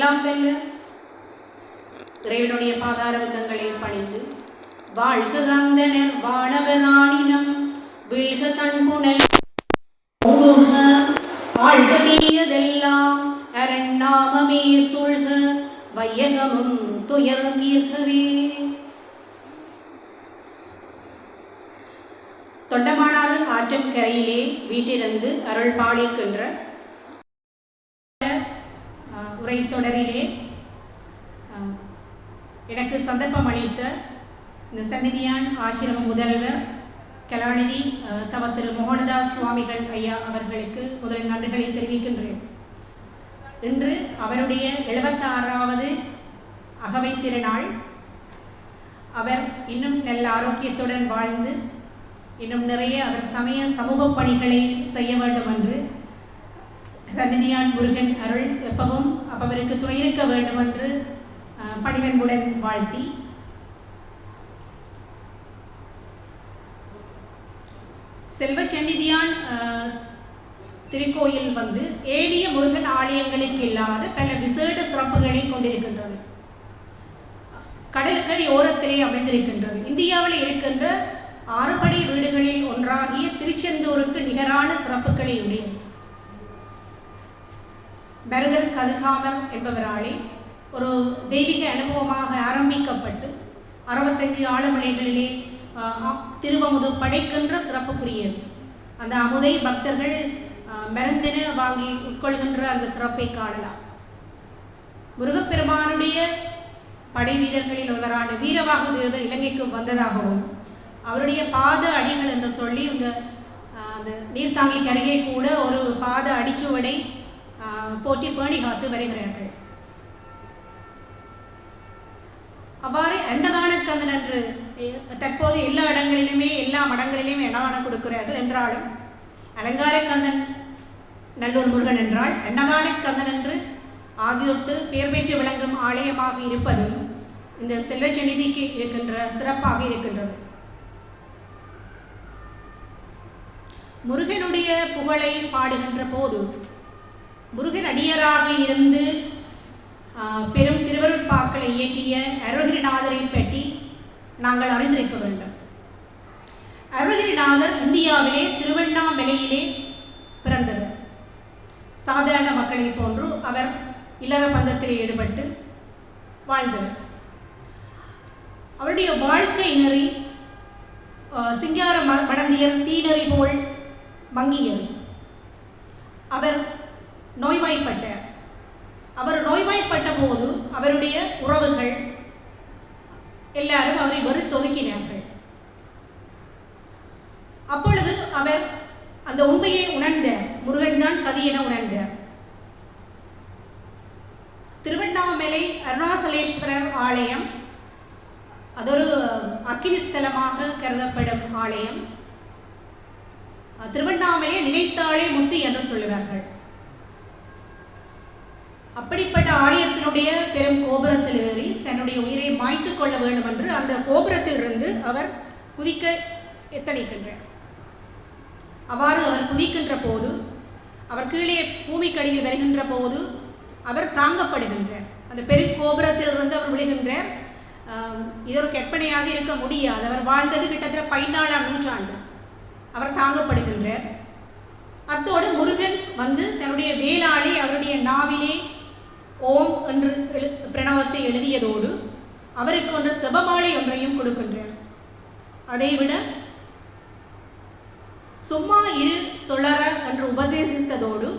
எல்லாம் வெல்ல. இறைவனுடைய பாதார விந்தங்களை பணிந்து வாழ்க கந்தனர் வானவர் ஆணினம் வீழ்க தன்புணல். வாழ்க தீயதெல்லாம் அரண்நாமமே சூழ்க வையகமும் துயர் தீர்க்கவே தொண்டமானாறு ஆற்றம் கரையிலே வீட்டிலிருந்து அருள் பாலிக்கின்ற உரைத்தொடரிலே தொடரிலே எனக்கு சந்தர்ப்பம் அளித்த இந்த சந்நிதியான் ஆசிரம முதல்வர் கலாநிதி தவ திரு மோகனதாஸ் சுவாமிகள் ஐயா அவர்களுக்கு முதலில் நன்றிகளை தெரிவிக்கின்றேன். இன்று அவருடைய எழுபத்தாறாவது அகவை திருநாள். அவர் இன்னும் நல்ல ஆரோக்கியத்துடன் வாழ்ந்து இன்னும் நிறைய அவர் சமய சமூக பணிகளை செய்ய வேண்டும் என்று சந்நிதியான் முருகன் அருள் எப்பவும் அவருக்கு துணையிருக்க வேண்டும் என்று பணிவன்புடன் வாழ்த்தி. செல்வ சந்நிதியான் திருக்கோயில் வந்து ஏடிய முருகன் ஆலயங்களுக்கு இல்லாத பல விசேட சிறப்புகளை கொண்டிருக்கின்றது. கடற்கரை ஓரத்திலே அமைந்திருக்கின்றது. இந்தியாவில் இருக்கின்ற ஆறுபடை வீடுகளில் ஒன்றாகிய திருச்செந்தூருக்கு நிகரான சிறப்புகளை உடையது. பரதர் கதிர்காமர் என்பவராலே ஒரு தெய்வீக அனுபவமாக ஆரம்பிக்கப்பட்டு அறுபத்தஞ்சு ஆழமலைகளிலே திருவமுது படைக்கின்ற சிறப்புக்குரியது. அந்த அமுதை பக்தர்கள் மருந்தின வாங்கி உட்கொள்கின்ற அந்த சிறப்பை காணலாம். முருகப்பெருமானுடைய படை வீரர்களில் ஒருவரான வீரவாகு தேவர் இலங்கைக்கு வந்ததாகவும் அவருடைய பாத அடிகள் என்று சொல்லி இந்த அந்த நீர்த்தாங்கி கருகே கூட ஒரு பாத அடிச்சுவடை போற்றி பேணி காத்து வருகிறார்கள். அவ்வாறு அன்னதானக்கந்தன் என்று தற்போது எல்லா இடங்களிலுமே எல்லா மடங்களிலுமே அன்னதானம் கொடுக்கிறார்கள் என்றாலும் அலங்காரக்கந்தன் நல்லூர் முருகன் என்றால் அன்னதானக்கந்தன் என்று ஆகியோட்டு பெயர் பெற்று விளங்கும் ஆலயமாக இருப்பதும் இந்த செல்வச்சநிதிக்கு இருக்கின்ற சிறப்பாக இருக்கின்றது. முருகனுடைய புகழை பாடுகின்ற போது முருகன் அடியராக இருந்து பெரும் திருவருட்பாக்களை இயற்றிய அருகிரிநாதரை பற்றி நாங்கள் அறிந்திருக்க வேண்டும். அருகிரிநாதர் இந்தியாவிலே திருவண்ணாமலையிலே பிறந்தவர். சாதாரண மக்களை போன்று அவர் இல்லற பந்தத்தில் ஈடுபட்டு வாழ்ந்தவர். அவருடைய வாழ்க்கை நெறி சிங்கார மடந்தியர் தீநறி போல் மங்கியது அவர் நோய்வாய்ப்பட்டார் அவர் நோய்வாய்ப்பட்ட போது அவருடைய உறவுகள் எல்லாரும் அவரை வெறுத்தொதுக்கினார்கள் அப்பொழுது அவர் அந்த உண்மையை உணர்ந்த முருகன் தான் கதி என உணர்ந்தார். திருவண்ணாமலை அருணாசலேஸ்வரர் ஆலயம் அதொரு அக்கினிஸ்தலமாக கருதப்படும் ஆலயம் திருவண்ணாமலையை நினைத்தாலே முத்து என்று சொல்லுவார்கள். அப்படிப்பட்ட ஆலயத்தினுடைய பெரும் கோபுரத்தில் ஏறி தன்னுடைய உயிரை மாய்த்து கொள்ள வேண்டும் என்று அந்த கோபுரத்திலிருந்து அவர் குதிக்க எத்தனைக்கின்றார். அவ்வாறு அவர் குதிக்கின்ற போது அவர் கீழே பூமிக்கடியில் வருகின்ற போது அவர் தாங்கப்படுகின்றார். அந்த பெரும் கோபுரத்திலிருந்து அவர் விழுகின்றார். இது ஒரு கற்பனையாக இருக்க முடியாது. அவர் வாழ்ந்தது கிட்டத்தட்ட பதினாலாம் நூற்றாண்டு. அவர் தாங்கப்படுகின்றார். அத்தோடு முருகன் வந்து தன்னுடைய வேளாளை அவருடைய நாவிலே ஓம் என்று பிரணவத்தை எழுதியதோடு அவருக்கு ஒன்று செபமாலை ஒன்றையும் கொடுக்கின்றார். அதைவிட சும்மா இரு சொல்லற என்று உபதேசித்ததோடு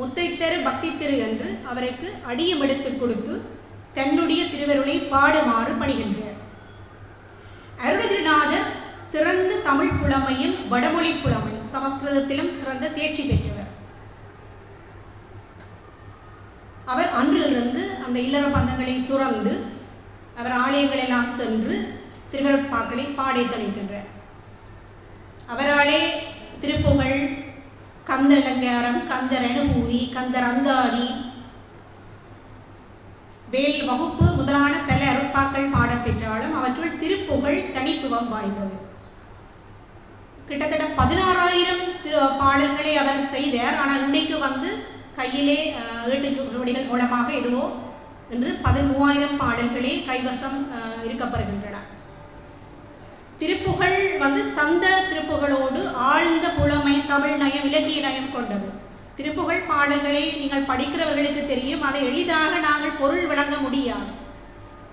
முத்தைத்தரு பக்தி திரு என்று அவருக்கு அடியும் எடுத்து கொடுத்து தன்னுடைய திருவருளை பாடுமாறு பணிகின்றார். அருணகிரிநாதர் சிறந்த தமிழ் புலமையும் வடமொழி புலமையும் சமஸ்கிருதத்திலும் சிறந்த தேர்ச்சி பெற்றவர். அவர் அன்றிலிருந்து அந்த இல்லற பந்தங்களை துறந்து அவர் ஆலயங்கள் எல்லாம் சென்று திருவருட்பாக்களை பாடி தணிக்கின்றார். அவராலே திருப்புகழ் கந்த இலங்காரம் கந்தர் அனுபூதி கந்தர் அந்தாதி வேல் வகுப்பு முதலான பல அருட்பாக்கள் பாடப்பெற்றாலும் அவற்றுள் திருப்புகழ் தனித்துவம் வாய்ந்தது. கிட்டத்தட்ட பதினாறாயிரம் திரு பாடல்களை அவர் செய்தார். ஆனால் இன்னைக்கு வந்து கையிலே ஏட்டு சுவடிகள் மூலமாக எதுவோ என்று பதிமூவாயிரம் பாடல்களே கைவசம் இருக்கப்படுகின்றன இருக்கப்பெறுகின்றன. திருப்புகழ் வந்து சந்த திருப்புகளோடு ஆழ்ந்த புலமை தமிழ் நயம் இலக்கிய நயம் கொண்டது. திருப்புகழ் பாடல்களை நீங்கள் படிக்கிறவர்களுக்கு தெரியும் அதை எளிதாக நாங்கள் பொருள் விளங்க முடியாது.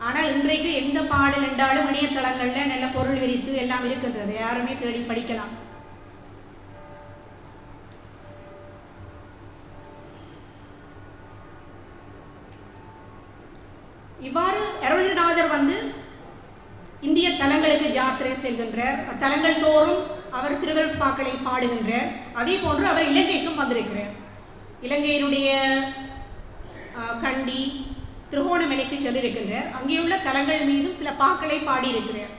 ஆனால் இன்றைக்கு எந்த பாடல் என்றாலும் இணையதளங்களில் நல்ல பொருள் விரித்து எல்லாம் இருக்கின்றது. யாருமே தேடி படிக்கலாம். இவ்வாறு அருள்நாதர் வந்து இந்திய தலங்களுக்கு ஜாத்திரை செல்கின்றார். அத்தலங்கள் தோறும் அவர் திருவருட்பாக்களை பாடுகின்றார். அதே போன்று அவர் இலங்கைக்கும் வந்திருக்கிறார். இலங்கையினுடைய கண்டி திருகோணமலைக்கு சென்றிருக்கின்றார். அங்கேயுள்ள தலங்கள் மீதும் சில பாக்களை பாடியிருக்கிறார்.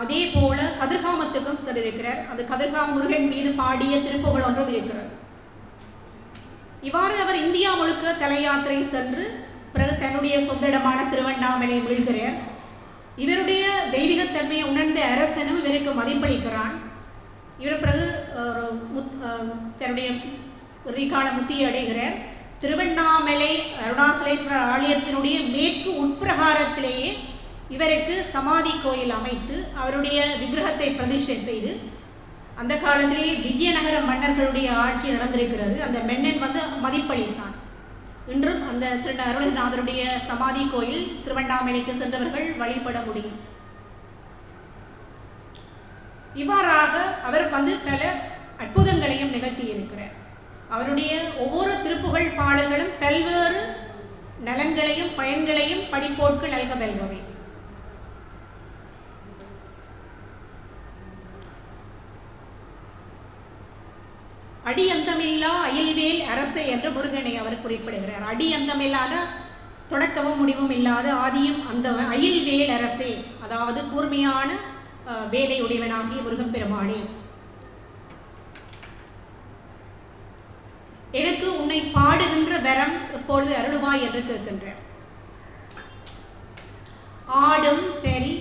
அதே போல கதிர்காமத்துக்கும் சென்றிருக்கிறார். அது கதிர்காம முருகன் மீது பாடிய திருப்புகள் ஒன்றும் இருக்கிறது. இவ்வாறு அவர் இந்தியா முழுக்க தல யாத்திரை சென்று பிறகு தன்னுடைய சொந்த இடமான திருவண்ணாமலை மீள்கிறார். இவருடைய தெய்வீகத்தன்மையை உணர்ந்த அரசனும் இவருக்கு மதிப்பளிக்கிறான். இவர் பிறகு முத் தன்னுடைய இறுதிக்கால முத்தியை அடைகிறார். திருவண்ணாமலை அருணாசலேஸ்வரர் ஆலயத்தினுடைய மேற்கு உட்பிரகாரத்திலேயே இவருக்கு சமாதி கோயில் அமைத்து அவருடைய விக்கிரகத்தை பிரதிஷ்டை செய்து அந்த காலத்திலே விஜயநகர மன்னர்களுடைய ஆட்சி நடந்திருக்கிறது. அந்த மென்னன் வந்து மதிப்பளித்தான். இன்றும் அந்த திரு அருணநாதருடைய சமாதி கோயில் திருவண்ணாமலைக்கு சென்றவர்கள் வழிபட முடியும். இவ்வாறாக அவர் வந்து பல அற்புதங்களையும் நிகழ்த்தி இருக்கிறார். அவருடைய ஒவ்வொரு திருப்புகழ் பாடல்களும் பல்வேறு நலன்களையும் பயன்களையும் படிப்போட்கு நல்க வெல்பவை அடி அந்தமில்லா அயல்வேல் அரசே என்று முருகனை அவர் குறிப்பிடுகிறார். அடி அந்தமில்லாத தொடக்கமும் முடிவும் இல்லாத ஆதியும் அந்த அயல்வேல் அரசே அதாவது கூர்மையான வேலை உடையவனாகிய முருகன் பெருமானே எனக்கு உன்னை பாடுகின்ற வரம் இப்பொழுது அருளுவாய் என்று கேட்கின்றார். ஆடும் பெரி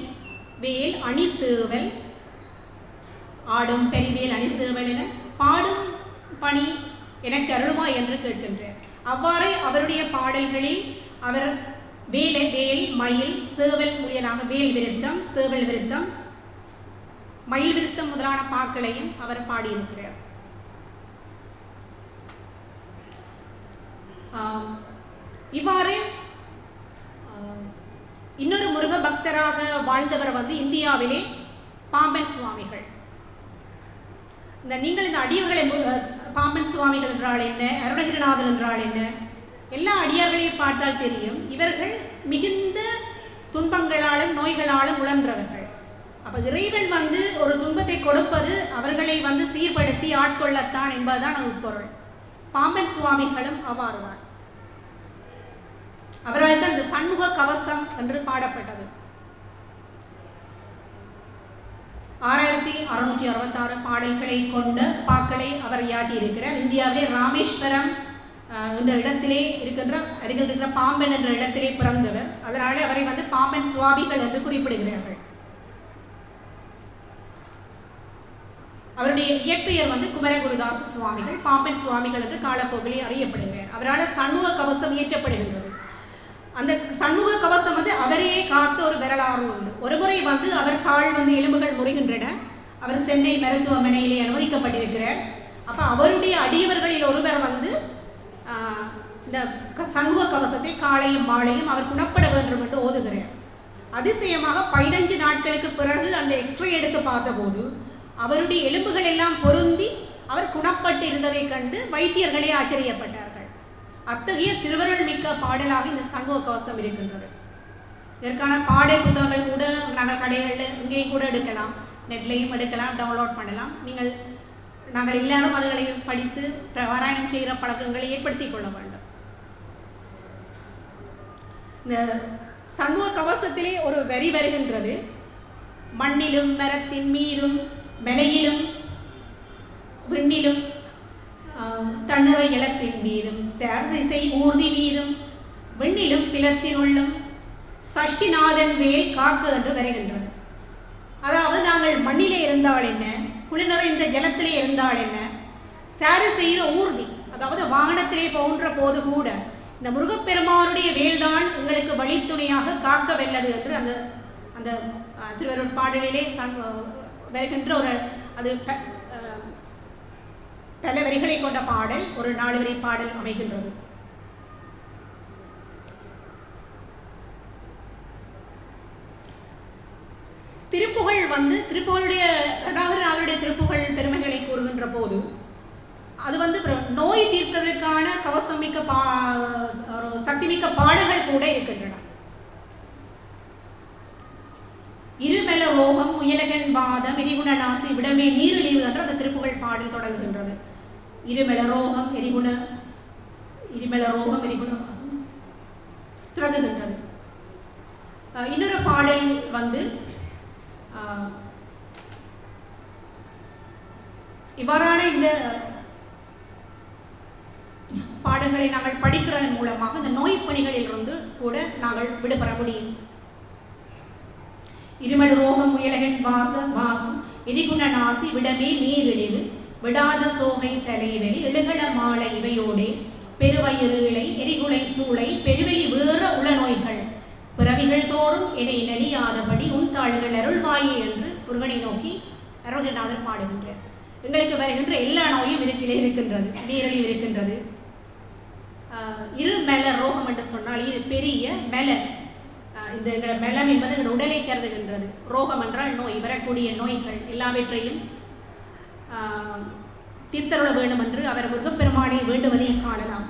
வேல் அணி சேவல் ஆடும் பெரிவேல் அணி சேவல் என பாடும் பணி எனக்கு அருளுமா என்று கேட்கின்றார் அவ்வாறே அவருடைய பாடல்களில் அவர் வேலை வேல் மயில் சேவல் முதலாக வேல் விருத்தம் சேவல் விருத்தம் மயில் விருத்தம் முதலான பாக்களையும் அவர் பாடியிருக்கிறார். இவ்வாறு இன்னொரு முருக பக்தராக வாழ்ந்தவர் வந்து இந்தியாவிலே பாம்பன் சுவாமிகள். இந்த நீங்கள் இந்த அடியவர்களை பாம்பன் சுவாமிகள் என்றால் என்ன? அருணகிரிநாதன் என்றால் என்ன? எல்லா அடியார்களையும் பார்த்தால் தெரியும். இவர்கள் மிகுந்த துன்பங்களாலும் நோய்களாலும் உழன்றவர்கள். அப்போ இறைவன் வந்து ஒரு துன்பத்தை கொடுப்பது அவர்களை வந்து சீர்படுத்தி ஆட்கொள்ளத்தான் என்பதுதான் உட்பொருள் பாம்பன் சுவாமிகளும் அவ்வாறுதான். அவரால் தான் இந்த சண்முக கவசம் என்று பாடப்பட்டது. ஆறாயிரத்தி அறுநூற்றி அறுபத்தாறு பாடல்களை கொண்ட பாக்களை அவர் இயற்றியிருக்கிறார். இந்தியாவிலே ராமேஸ்வரம் என்ற இடத்திலே இருக்கின்ற அருகில் இருக்கிற பாம்பன் என்ற இடத்திலே பிறந்தவர். அதனாலே அவரை வந்து பாம்பன் சுவாமிகள் என்று குறிப்பிடுகிறார்கள். அவருடைய இயற்பெயர் வந்து குமரகுருதாச சுவாமிகள். பாம்பன் சுவாமிகள் என்று காலப்போக்கிலே அறியப்படுகிறார். அவரால் சண்முக கவசம் இயற்றப்படுகின்றது. அந்த சண்முக கவசம் வந்து அவரையே காத்த ஒரு வரலாறு உண்டு. ஒருமுறை வந்து அவர் கால் வந்து எலும்புகள் முறிகின்றன. அவர் சென்னை மருத்துவமனையிலே அனுமதிக்கப்பட்டிருக்கிறார். அப்போ அவருடைய அடியவர்களில் ஒருவர் வந்து இந்த க- சண்முக கவசத்தை காலையும் மாலையும் அவர் குணப்பட வேண்டும் என்று ஓதுகிறார். அதிசயமாக பதினஞ்சு நாட்களுக்கு பிறகு அந்த எக்ஸ்ரே எடுத்து பார்த்தபோது அவருடைய எலும்புகள் எல்லாம் பொருந்தி அவர் குணப்பட்டு இருந்ததை கண்டு வைத்தியர்களே ஆச்சரியப்பட்டார். அத்தகைய திருவருள் மிக்க பாடலாக இந்த சண்முக கவசம் இருக்கின்றது. இதற்கான பாடல் புத்தகங்கள் கூட நாங்கள் கடைகளில் இங்கேயும் கூட எடுக்கலாம் நெட்லேயும் எடுக்கலாம் டவுன்லோட் பண்ணலாம். நீங்கள் நாங்கள் எல்லாரும் அதுகளை படித்து பாராயணம் செய்கிற பழக்கங்களை ஏற்படுத்தி கொள்ள வேண்டும். இந்த சண்முக கவசத்திலே ஒரு வரி வருகின்றது. மண்ணிலும் மரத்தின் மீதும் மெனையிலும் விண்ணிலும் ஆஹ், இலத்தின் மீதும் சேர்திசை ஊர்தி மீதும் விண்ணிலும் பிலத்தினுள்ளும் சஷ்டிநாதன் வேல் காக்கு என்று வருகின்றது. அதாவது நாங்கள் மண்ணிலே இருந்தால் என்ன குளிர் நிறைந்த ஜலத்திலே இருந்தால் என்ன சாறு செய்கிற ஊர்தி அதாவது வாகனத்திலே போன்ற போது கூட இந்த முருகப்பெருமானுடைய வேல்தான் எங்களுக்கு வழித்துணையாக காக்க வெல்லது என்று அந்த அந்த திருவருட் பாடலிலே சன் வருகின்ற ஒரு அது பல வரிகளை கொண்ட பாடல் ஒரு நாலு வரி பாடல் அமைகின்றது. திருப்புகழ் வந்து திருப்புகழுடைய அவருடைய திருப்புகழ் பெருமைகளை கூறுகின்ற போது அது வந்து நோய் தீர்ப்பதற்கான கவசம் மிக்க பா சக்திமிக்க பாடல்கள் கூட இருக்கின்றன. இருமல ரோகம் முயலகன் பாதம் எரிகுண நாசி விடமே நீரிழிவு என்ற அந்த திருப்புகழ் பாடல் தொடங்குகின்றது. இருமெல ரோகம் எரிகுண இருமெல ரோகம் எரிகுண தொடங்குகின்றது இன்னொரு பாடல் வந்து இவ்வாறான இந்த பாடல்களை நாங்கள் படிக்கிறதன் மூலமாக இந்த நோய் பணிகளில் இருந்து கூட நாங்கள் விடுபெற முடியும் இருமல் ரோகம் முயலகன் வாச வாசம் எரிகுண நாசி விடமே நீரிழிவு விடாத சோகை தலைவலி இடுகள மாலை இவையோடே. பெருவயிறு இலை எரிகுலை சூளை பெருவெளி வேற உள நோய்கள் பிறவிகள் தோறும் என்னை நெலியாதபடி உன் தாள்கள் அருள்வாயே என்று முருகனை நோக்கி அருள்நாதர் பாடுகின்றார். எங்களுக்கு வருகின்ற எல்லா நோயும் இருக்கிலே இருக்கின்றது நீரழிவு இருக்கின்றது. ஆஹ் இரு மெல ரோகம் என்று சொன்னால் இரு பெரிய மெல ஆஹ் இந்த எங்களோட மெலம் என்பது எங்களோட உடலை கருதுகின்றது. ரோகம் என்றால் நோய் வரக்கூடிய நோய்கள் எல்லாவற்றையும் தீர்த்தருள வேண்டும் என்று அவர் முருகப்பெருமானை வேண்டுவதை காணலாம்.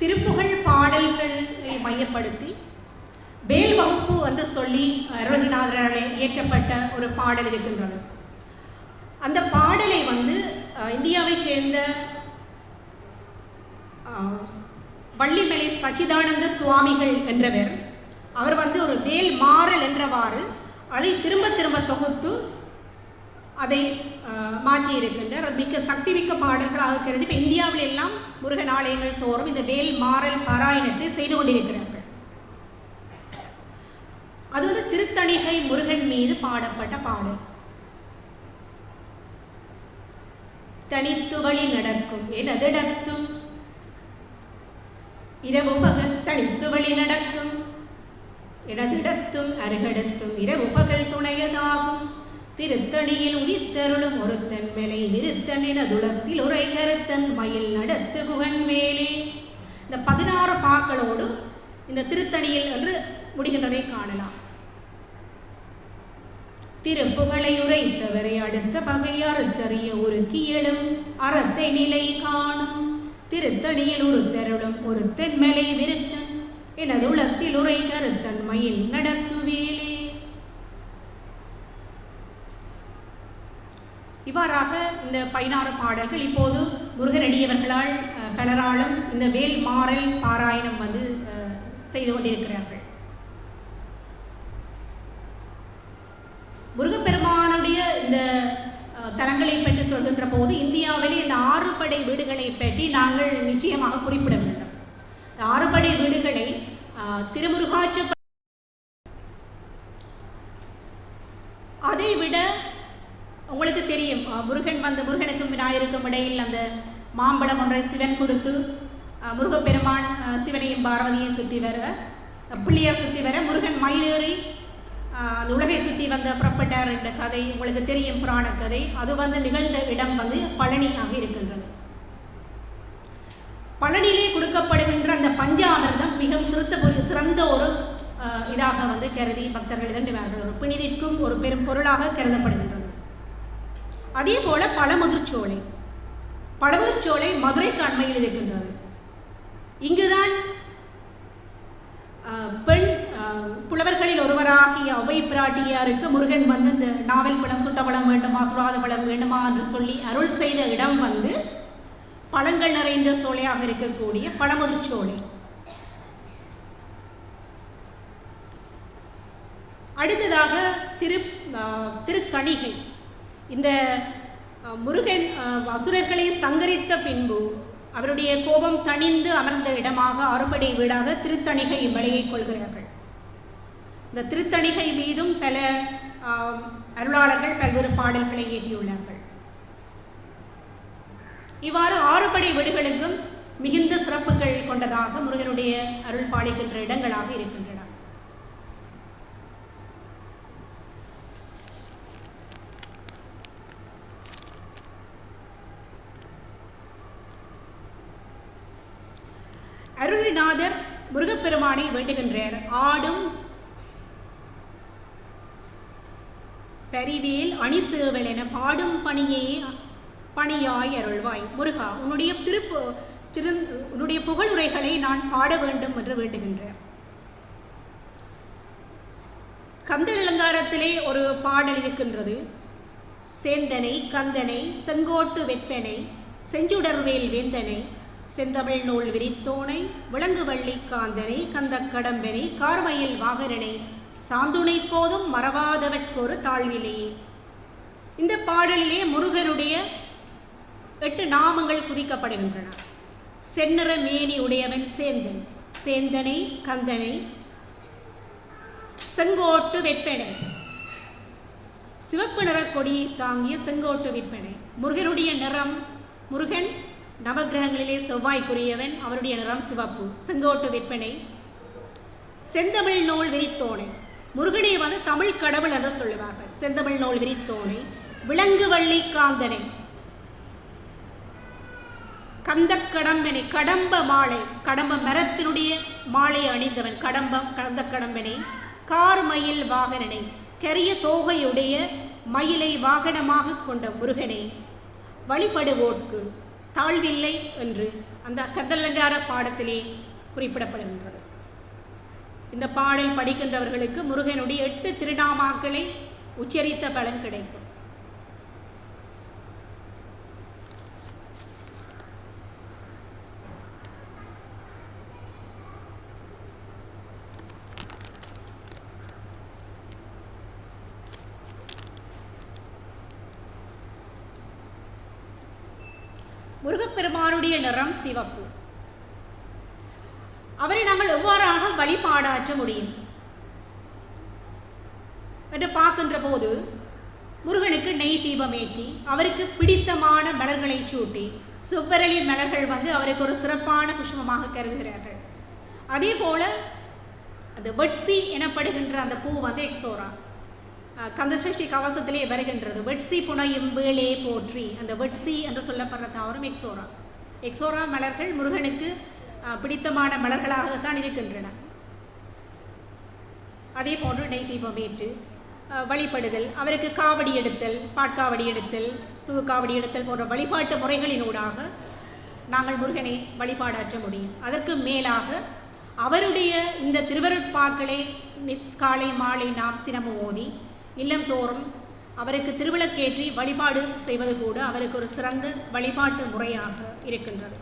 திருப்புகழ் பாடல்களை மையப்படுத்தி வேல் வகுப்பு என்று சொல்லி அருள்நாதரால் இயற்றப்பட்ட ஒரு பாடல் இருக்கின்றது. அந்த பாடலை வந்து இந்தியாவைச் சேர்ந்த வள்ளிமலை சச்சிதானந்த சுவாமிகள் என்றவர். அவர் வந்து ஒரு வேல் மாறல் என்றவாறு அதை திரும்ப திரும்ப தொகுத்து அதை மாற்றி மாற்றியிருக்கின்றார். அது மிக்க சக்தி மிக்க பாடல்களாக இருக்கிறது இப்போ இந்தியாவில் எல்லாம் முருகன் ஆலயங்கள் தோறும் இந்த வேல் மாறல் பாராயணத்தை செய்து கொண்டிருக்கிறார்கள். அது வந்து திருத்தணிகை முருகன் மீது பாடப்பட்ட பாடல். தனித்து வழி நடக்கும் எனதிடத்தும் இரவு பகல் தனித்து வழி நடக்கும். இடதிடத்தும் அருகடத்தும் இரவு பகல் துணையதாகும். திருத்தணியில் உதித்தருளும் ஒருத்தன் மேலை நிறுத்தன் எனதுளத்தில் உரை கருத்தன் மயில் நடத்து குகன் வேலே இந்த பதினாறு பாக்களோடு இந்த திருத்தணியில் என்று முடிகின்றதை காணலாம். திருப்புகளை உரைத்தவரை அடுத்த பகையாறு அறுத்தறிய ஒரு எழும் அறத்தை நிலை காணும். திருத்தணியில் தெருளும் ஒரு தென்மலை விருத்தன். எனது உளத்தில் உரை கருத்தன் மயில் நடத்துவேலே இவ்வாறாக இந்த பதினாறு பாடல்கள் இப்போது முருகனடியவர்களால் பலராலும் இந்த வேல் மாறல் பாராயணம் வந்து செய்து கொண்டிருக்கிறார்கள். முருகப்பெருமானுடைய இந்த தலங்களை பற்றி சொல்கின்ற போது இந்தியாவிலே இந்த ஆறுபடை வீடுகளை பற்றி நாங்கள் நிச்சயமாக குறிப்பிட வேண்டும். இந்த ஆறுபடை வீடுகளை திருமுருகாற்று அதை விட உங்களுக்கு தெரியும் முருகன் வந்து முருகனுக்கும் விநாயகருக்கும் இடையில் அந்த மாம்பழம் ஒன்றை சிவன் கொடுத்து முருகப்பெருமான் சிவனையும் பார்வதியையும் சுற்றி வர பிள்ளையார் சுற்றி வர முருகன் மயிலேறி அந்த உலகை சுற்றி வந்த புறப்பட்டார் என்ற கதை உங்களுக்கு தெரியும் புராண கதை. அது வந்து நிகழ்ந்த இடம் வந்து பழனியாக இருக்கின்றது. பழனியிலே கொடுக்கப்படுகின்ற அந்த பஞ்சாமிர்தம் மிகவும் சிறுத்த சிறந்த ஒரு இதாக வந்து கருதி பக்தர்கள் இதண்டுவார்கள் ஒரு பிணிதிற்கும் ஒரு பெரும் பொருளாக கருதப்படுகின்றது. அதே போல பழமுதிர்ச்சோலை. பழமுதிர்ச்சோலை மதுரைக்கு அண்மையில் இருக்கின்றது. இங்குதான் பெண் புலவர்களில் ஒருவராகிய அவை பிராட்டியாருக்கு முருகன் வந்து இந்த நாவல் பழம் சுட்ட பழம் வேண்டுமா சுடாத பழம் வேண்டுமா என்று சொல்லி அருள் செய்த இடம் வந்து பழங்கள் நிறைந்த சோலையாக இருக்கக்கூடிய பழமுதிர்ச்சோலை அடுத்ததாக திரு திருத்தணிகை இந்த முருகன் அசுரர்களை சங்கரித்த பின்பு அவருடைய கோபம் தணிந்து அமர்ந்த இடமாக அறுபடை வீடாக திருத்தணிகை மலையை கொள்கிறார்கள். இந்த திருத்தணிகை மீதும் பல அருளாளர்கள் பல்வேறு பாடல்களை இயற்றியுள்ளார்கள் இவ்வாறு ஆறுபடை வீடுகளுக்கும் மிகுந்த சிறப்புகள் கொண்டதாக முருகனுடைய அருள் பாலிக்கின்ற இடங்களாக இருக்கின்றன. அருள்நாதர் முருகப்பெருமானை வேண்டுகின்றார். ஆடும் பரிவேல் அணிசேவல் என பாடும் பணியே பணியாய் அருள்வாய். முருகா உன்னுடைய திருப்பு திரு உன்னுடைய புகழுரைகளை நான் பாட வேண்டும் என்று வேண்டுகின்றேன் கந்தல் அலங்காரத்திலே ஒரு பாடல் இருக்கின்றது. சேந்தனை கந்தனை செங்கோட்டு வெப்பனை செஞ்சுடர்வேல் வேந்தனை செந்தமிழ் நூல் விரித்தோனை விலங்குவள்ளி காந்தனை கந்தக் கார்மையில் வாகரனை சாந்துணை போதும் மறவாதவற்கொரு தாழ்விலேயே இந்த பாடலிலே முருகனுடைய எட்டு நாமங்கள் குதிக்கப்படுகின்றன. செந்நிற மேனி உடையவன் சேந்தன் சேந்தனை கந்தனை செங்கோட்டு வெப்பனை சிவப்பு நிற கொடியை தாங்கிய செங்கோட்டு விற்பனை முருகனுடைய நிறம் முருகன் நவக்கிரகங்களிலே செவ்வாய்க்குரியவன் அவருடைய நிறம் சிவப்பு. செங்கோட்டு விற்பனை. செந்தமிழ் நூல் விரித்தோனை. முருகனை வந்து தமிழ் கடவுள் என்று சொல்லுவார்கள். செந்தமிழ் நூல் விரித்தோனை. விலங்கு வள்ளி காந்தனை. கந்த கடம்பனை கடம்ப மாலை. கடம்ப மரத்தினுடைய மாலை அணிந்தவன். கடம்பம் கடந்த கடம்பனை கார் மயில் வாகனனை. கரிய தோகையுடைய மயிலை வாகனமாக கொண்ட முருகனை. வழிபடுவோட்கு தாழ்வில்லை என்று அந்த கந்தலங்கார பாடத்திலே குறிப்பிடப்படுகின்றது. இந்த பாடல் படிக்கின்றவர்களுக்கு முருகனுடைய எட்டு திருநாமாக்களை உச்சரித்த பலன் கிடைக்கும். முருகப்பெருமானுடைய நிறம் சிவப்பு. அவரை நாங்கள் எவ்வாறாக வழிபாடாற்ற முடியும்? என்று பார்க்கின்ற போது முருகனுக்கு நெய் தீபம் ஏற்றி அவருக்கு பிடித்தமான மலர்களை சூட்டி செவ்வரளி மலர்கள் வந்து அவருக்கு ஒரு சிறப்பான புஷ்பமாக கருதுகிறார்கள். அதே போல அந்த வெட்சி எனப்படுகின்ற அந்த பூ வந்து எக்ஸோரா கந்தசஷ்டி கவசத்திலே வருகின்றது. வெட்சி புனையும் வேளே போற்றி. அந்த வெட்சி என்று சொல்லப்படுற தாவரம் எக்ஸோரா எக்ஸோரா மலர்கள் முருகனுக்கு பிடித்தமான மலர்களாகத்தான் இருக்கின்றன. அதே போன்று நெய் தீபம் ஏற்று வழிபடுதல் அவருக்கு காவடி எடுத்தல் பாட்காவடி எடுத்தல் பூ காவடி எடுத்தல் போன்ற வழிபாட்டு முறைகளினூடாக நாங்கள் முருகனை வழிபாடாற்ற முடியும். அதற்கு மேலாக அவருடைய இந்த திருவருட்பாக்களை காலை மாலை நாம் தினமும் ஓதி இல்லம் தோறும் அவருக்கு திருவிளக்கேற்றி வழிபாடு செய்வது கூட அவருக்கு ஒரு சிறந்த வழிபாட்டு முறையாக இருக்கின்றது.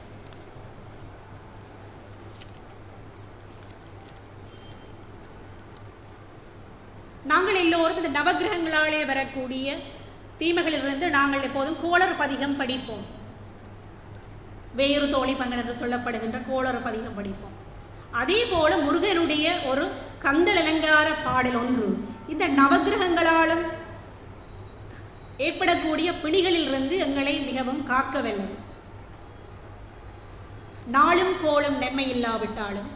நாங்கள் எல்லோரும் இந்த நவகிரகங்களாலே வரக்கூடிய தீமைகளிலிருந்து நாங்கள் எப்போதும் கோளர் பதிகம் படிப்போம். வேறு தோழி பங்கன் என்று சொல்லப்படுகின்ற கோளர் பதிகம் படிப்போம். அதே போல முருகனுடைய ஒரு கந்தல் அலங்கார பாடல் ஒன்று. இந்த நவக்கிரகங்களாலும் ஏற்படக்கூடிய பிணிகளிலிருந்து எங்களை மிகவும் காக்க வல்லது நாளும் கோளும் நன்மை இல்லாவிட்டாலும்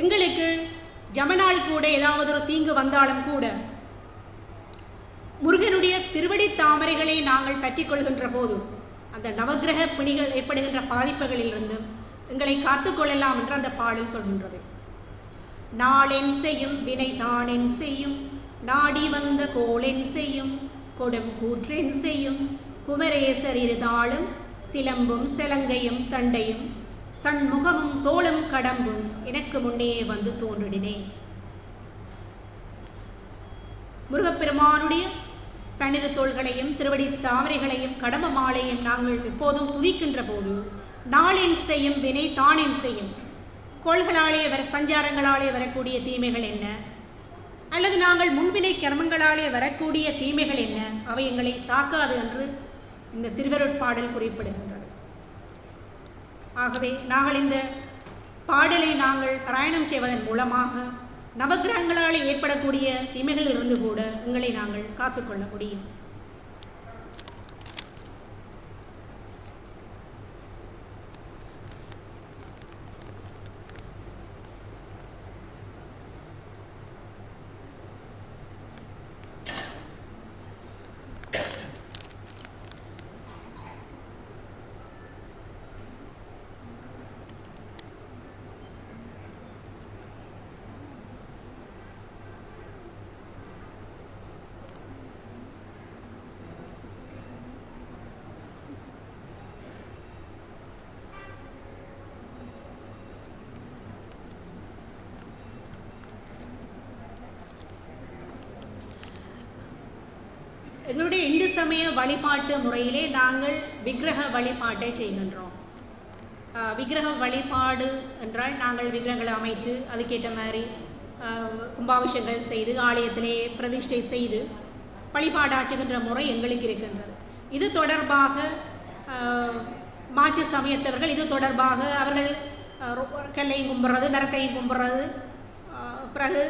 எங்களுக்கு ஜமனால் கூட ஏதாவது ஒரு தீங்கு வந்தாலும் கூட முருகனுடைய திருவடி தாமரைகளை நாங்கள் பற்றி கொள்கின்ற போது அந்த நவகிரக பிணிகள் ஏற்படுகின்ற பாதிப்புகளிலிருந்து எங்களை காத்துக்கொள்ளலாம் என்று அந்த பாடல் சொல்கின்றது. நாளென் செய்யும் வினை தானென் செய்யும். நாடி வந்த கோளென் செய்யும். கொடும் கூற்றென் செய்யும். குமரேசர் இருதாளும். சிலம்பும் சிலங்கையும் தண்டையும். சண்முகமும் தோளும் கடம்பும். எனக்கு முன்னே வந்து தோன்றினேன். முருகப்பெருமானுடைய பன்னிரு தோள்களையும் திருவடி தாமரைகளையும் கடம்ப மாலையும் நாங்கள் எப்போதும் துதிக்கின்ற போது நாளின் செய்யும் வினை தானின் செய்யும். கோள்களாலே வர சஞ்சாரங்களாலே வரக்கூடிய தீமைகள் என்ன? அல்லது நாங்கள் முன்வினை கர்மங்களாலே வரக்கூடிய தீமைகள் என்ன? அவை எங்களை தாக்காது என்று இந்த திருவருட்பாடல் குறிப்பிடுகின்றது. ஆகவே நாங்கள் இந்த பாடலை நாங்கள் பாராயணம் செய்வதன் மூலமாக நவக்கிரகங்களால் ஏற்படக்கூடிய தீமைகளில் இருந்து கூட எங்களை நாங்கள் காத்துக்கொள்ள முடியும். எங்களுடைய இந்து சமய வழிபாட்டு முறையிலே நாங்கள் விக்கிரக வழிபாட்டை செய்கின்றோம். விக்கிரக வழிபாடு என்றால் நாங்கள் விக்கிரகங்களை அமைத்து அதுக்கேற்ற மாதிரி கும்பாபிஷங்கள் செய்து ஆலயத்திலே பிரதிஷ்டை செய்து வழிபாடாற்றுகின்ற முறை எங்களுக்கு இருக்கின்றது. இது தொடர்பாக மாற்று சமயத்தவர்கள் இது தொடர்பாக அவர்கள் ரொ- கல்லையும் கும்பிட்றது மரத்தையும் கும்பிட்றது பிறகு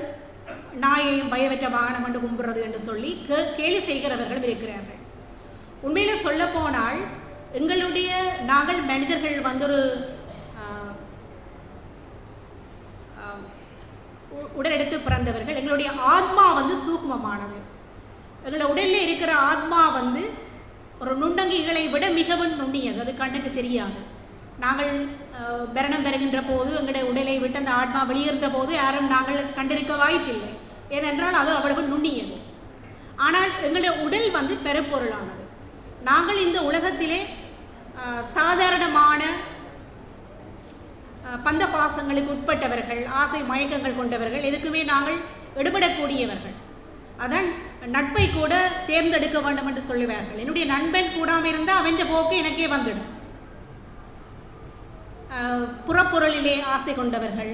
நாயையும் பயவற்ற வாகனம் என்று கும்புறது என்று சொல்லி கே கேலி செய்கிறவர்கள் இருக்கிறார்கள். உண்மையில் சொல்ல போனால் எங்களுடைய நாங்கள் மனிதர்கள் வந்து ஒரு ஆஹ், உடலெடுத்து பிறந்தவர்கள் எங்களுடைய ஆத்மா வந்து சூக்மமானது எங்களோட உடலில் இருக்கிற ஆத்மா வந்து ஒரு நுண்ணங்கிகளை விட மிகவும் நுண்ணியது அது கண்ணுக்கு தெரியாது. நாங்கள் பரணம் மரணம் பெறுகின்ற போது எங்களுடைய உடலை விட்டு அந்த ஆத்மா வெளியேறுகின்ற போது யாரும் நாங்கள் கண்டிருக்க வாய்ப்பில்லை. ஏனென்றால் அது அவ்வளவு நுண்ணியது. ஆனால் எங்களுடைய உடல் வந்து பெருப்பொருளானது. நாங்கள் இந்த உலகத்திலே சாதாரணமான பந்த பாசங்களுக்கு உட்பட்டவர்கள் ஆசை மயக்கங்கள் கொண்டவர்கள் எதுக்குமே நாங்கள் எடுபடக்கூடியவர்கள். அதான் நட்பை கூட தேர்ந்தெடுக்க வேண்டும் என்று சொல்லுவார்கள். என்னுடைய நண்பன் கூடாமல் இருந்தால் அவன் போக்கு எனக்கே வந்துடும். புறப்பொருளிலே ஆசை கொண்டவர்கள்.